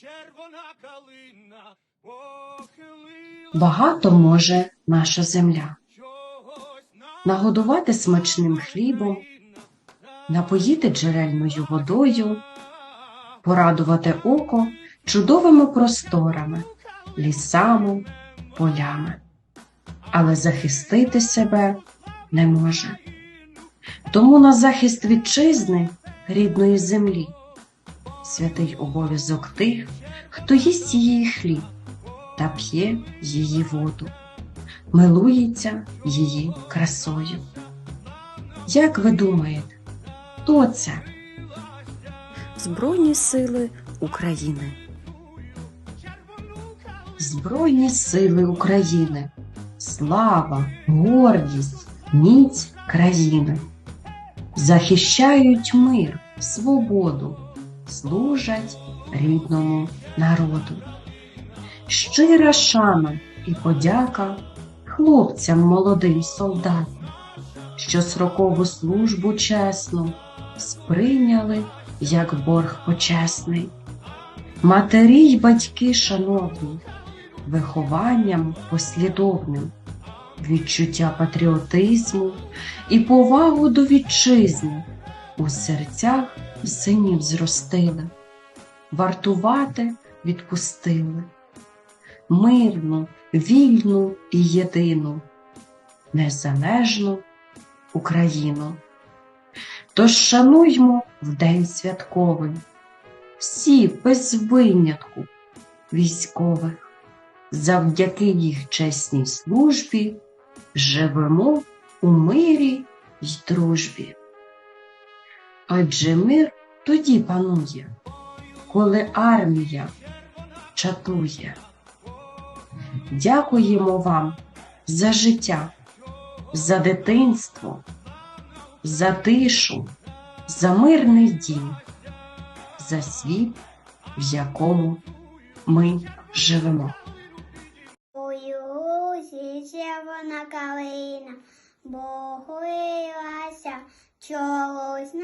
червона калина похилила Багато може наша земля. Нагодувати смачним хлібом, напоїти джерельною водою, порадувати око чудовими просторами, лісами, полями, але захистити себе не може. Тому на захист вітчизни рідної землі святий обов'язок тих, хто їсть її хліб та п'є її воду, милується її красою. Як ви думаєте, хто це? Збройні сили України. Збройні сили України, слава, гордість, міць країни. Захищають мир, свободу, служать рідному народу. Щира шана і подяка хлопцям молодим солдатам, що срокову службу чесну сприйняли як борг почесний. Матері й батьки шановні, вихованням послідовним, відчуття патріотизму і повагу до вітчизни у серцях синів зростили, вартувати відпустили, мирну, вільну і єдину, незалежну Україну. Тож шануймо в день святковий всі без винятку військових. Завдяки їх чесній службі живемо у мирі й дружбі. Адже мир тоді панує, коли армія чатує. Дякуємо вам за життя, за дитинство, за тишу, за мирний дім за світ, в якому ми живемо. Червона калина, Богу явилася, чогось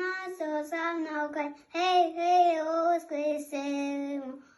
sal na oca. Hey, hey, oh, os crescemos.